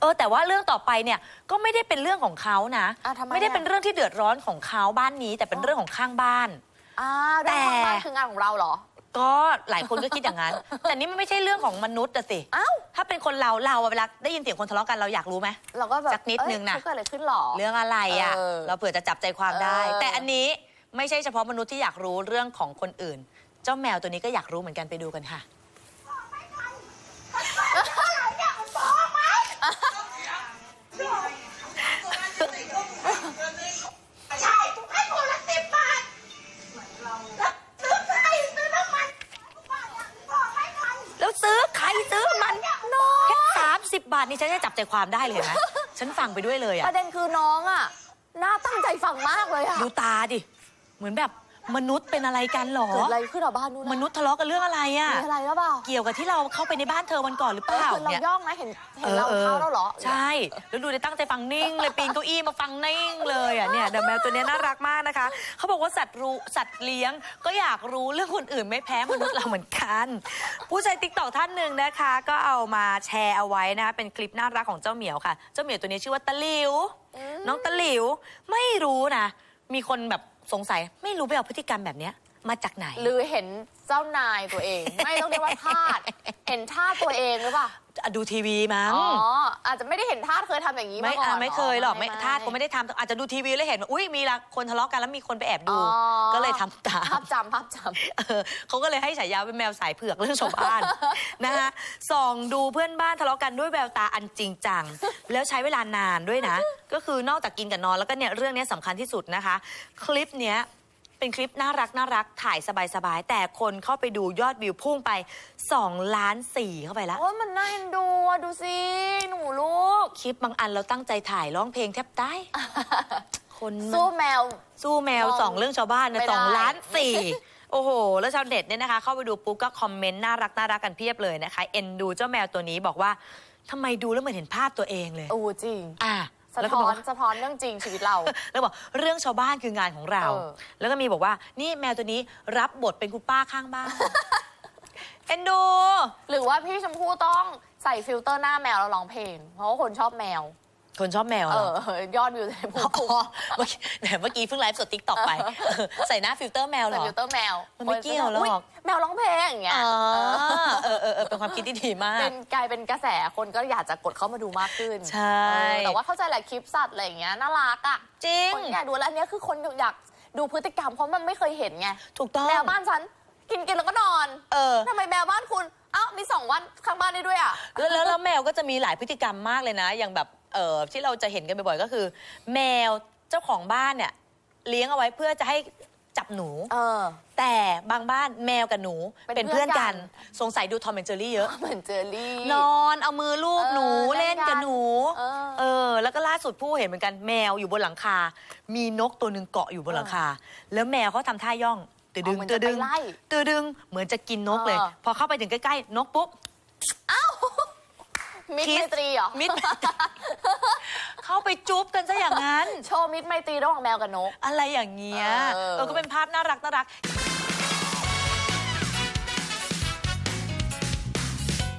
เออแต่ว่าเรื่องต่อไปเนี่ยก็ไม่ได้เป็นเรื่องของเขานะอะทำไมไม่ได้อะเป็นเรื่องที่เดือดร้อนของเขาบ้านนี้ แต่เป็นเรื่องของข้างบ้าน อ่าแต่เรื่องข้างบ้านคืองานของเราเหรอ ก็หลายคนก็คิดอย่างนั้น แต่นี่มันไม่ใช่เรื่องของมนุษย์อะสิเอ้าถ้าเป็นคนเราเราอะเวลาได้ยินเสียงคนทะเลาะกันเราอยากรู้ไหม เราก็แบบสักนิดนึงน่ะเอ้ยเกิดอะไรขึ้นหรอ เรื่องอะไรอะเออเราเผื่อจะจับใจความได้ เออ แต่อันนี้ไม่ใช่เฉพาะมนุษย์ที่อยากรู้เรื่องของคนอื่น เจ้าแมวตัวนี้ก็อยากรู้เหมือนกันไปดูกันค่ะ ใช่ถูกให้คนละสิบบาทแล้วซื้อไข่ซื้อน้ำมันบอกให้ทัน แล้ว ซื้อใครซื้อมันแค่สามสิบบาทนี่ฉันจะจับใจความได้เลยนะฉันฟังไปด้วยเลยปอะระเด็นคือน้องอะน่าตั้งใจฟังมากเลยอะ ดูตาดิ เหมือนแบบ มนุษย์เป็นอะไรกันหรอ เกิดอะไรขึ้นเหรอบ้านนู้นมนุษย์ทะเลาะกันเรื่องอะไรอะมีอะไรหรือเปล่าเกี่ยวกับที่เราเข้าไปในบ้านเธอวันก่อนหรือเอเปอล่าคือเราเนี่ยย่องนะเห็นเห็นเราเท้าแล้วเหรอ ใช่ แล้วดูได้ตั้งใจฟังนิ่งเลยปีนเก้าอี้มาฟังนิ่งเลยอะเนี่ยเดอะแมวตัวเนี้ยน่ารักมากนะคะเขาบอกว่าสัตว์รู้สัตว์เลี้ยงก็อยากรู้เรื่องคนอื่นไม่แพ้มนุษย์เราเหมือนกัน ผู้ใช้ติ๊กต็อกท่านหนึ่งนะคะ ก็เอามาแชร์เอาไว้นะคะเป็นคลิปน่ารักของเจ้าเหมียวค่ะ เจ้าเหมียวตัวนี้ชื่อว่าตะหลิว น้องตะหลิวไม่รู้นะ มีคนแบบ สงสัยไม่รู้ไปเอาพฤติกรรมแบบเนี้ยมาจากไหน หรือเห็นเจ้านายตัวเอง ไม่ต้องเรียกว่าพลาด เห็นทาสตัวเองหรือเปล่า อะดูทีวีมั้งอ๋อ อาจจะไม่ได้เห็นทาสเคยทำอย่างนี้ไม่มาก่อนอะไม่เคยหรอกไม่ไม่ทาสก็ไม่ได้ทำอาจจะดูทีวีแล้วเห็นว่าอุ้ยมีละคนทะเลาะกันแล้วมีคนไปแอบดู อ๋อก็เลยทำตาม ภาพจำภาพจเออเขาก็เลยให้ฉายาเป็นแมวสายเผือกเรื่องชาวบ้าน นะคะส่องดูเพื่อนบ้านทะเลาะกันด้วยแววตาอันจริงจัง แล้วใช้เวลานานด้วยนะ ก็คือนอกจากกินกับนอนแล้วก็เนี่ยเรื่องเนี้ยสำคัญที่สุดนะคะ คลิปเนี้ย เป็นคลิปน่ารักน่ารักถ่ายสบายๆ แต่คนเข้าไปดูยอดวิวพุ่งไป 2 ล้านสี่เข้าไปำแล้ว โอ้ยมันน่าเอ็นดูอะดูสิ หนูลูก คลิปบางอันเราตั้งใจถ่ายร้องเพลงแทบตาย คนมัน สู้แมว สู้แมวมองสองเรื่องชาวบ้านนะไม่สได้องล้านสี่โอ้โห แล้วชาวเน็ตเนี่ยนะคะเข้าไปดูปุ๊บก็คอมเมนต์น่ารักน่ารักกันเพียบเลยนะคะ เอ็นดูเจ้าแมวตัวนี้บอกว่าทำไมดูแล้วเหมือนเห็นภาพตัวเองเลย โอ้จริง อะ สะแล้วก็ท้บออกนสะท้อนเรื่องจริงชีวิตเรา แล้วบอกเรื่องชาวบ้านคืองานของเรา เออ แล้วก็มีบอกว่า นี่แมวตัวนี้รับบทเป็นคุณป้าข้างบ้าน เอ็นดู หรือว่าพี่ชมพู่ต้องใส่ฟิลเตอร์หน้าแมวแล้วร้องเพลง เพราะว่าคนชอบแมว คนชอบแมวเอเหรออยอดวิวจะได้พุ่งอ๋อเมื่อกี้แหมเมื่อกี้เพิ่งไลฟ์สดติ๊กต็อกไปเออใส่หน้าฟิลเตอร์แมวๆเหรใส่อฟิลเตอร์แมวมันไม่เกี่ยวหรอกอุ๊แมวร้องเพลงอย่างเงี้ยอ๋อเออเออเออเป็นความคิดที่ดีมาก เป็นกลายเป็นกระแสคนก็อยากจะกดเข้ามาดูมากขึ้นใช่ เออแต่ว่าเข้าใจแหละคลิปสัตว์อะไรอย่างเงี้ยน่ารักอะจริง คนอยากดูแล้วอันเนี้ยคือคนอยากดูพฤติกรรมเพราะมันไม่เคยเห็นไงถูกต้อง แมวบ้านฉันกินกินแล้วก็นอนเออ ทำไมแมวบ้านคุณเอ้ามีสองวันข้างบ้านได้ด้วยอะ แล้วแล้วแล้วแมวก็จะมีหลายพฤติกรรมมากเลยนะ อย่างแบบ เออที่เราจะเห็นกันบ่อยๆก็คือ แมวเจ้าของบ้านเนี่ยเลี้ยงเอาไว้เพื่อจะให้จับหนู เออ แต่บางบ้านแมวกับหนูเป็นเป็นเพื่อนเพื่อนกักันนสงสัยดูทอมแอนเจอรี่เยอะ เหมือนเจอรี่ นอนเอามือลูบหนูเออเล่นกับเล่นกันหนู เออเออ แล้วก็ล่าสุดผู้เห็นเหมือนกันแมวอยู่บนหลังคา มีนกตัวหนึ่งเกาะอยู่บนหลังคา แล้วแมวเขาทำท่าย่องตือดึงอ๋อเหมือนตืจะอดึงไปไล่ตือดึงเหมือนจะกินนกเลย เออ พอเข้าไปถึงใกล้ๆนกปุ๊บ มิตรคิไมสตรีเหรอ มิดเข้าไปจุ๊บกันซะอย่างนั้น โชว์มิตรไมตรีระหว่างแมวกับนก อะไรอย่างเงี้ยเออ เออก็เป็นภาพน่ารักน่ารัก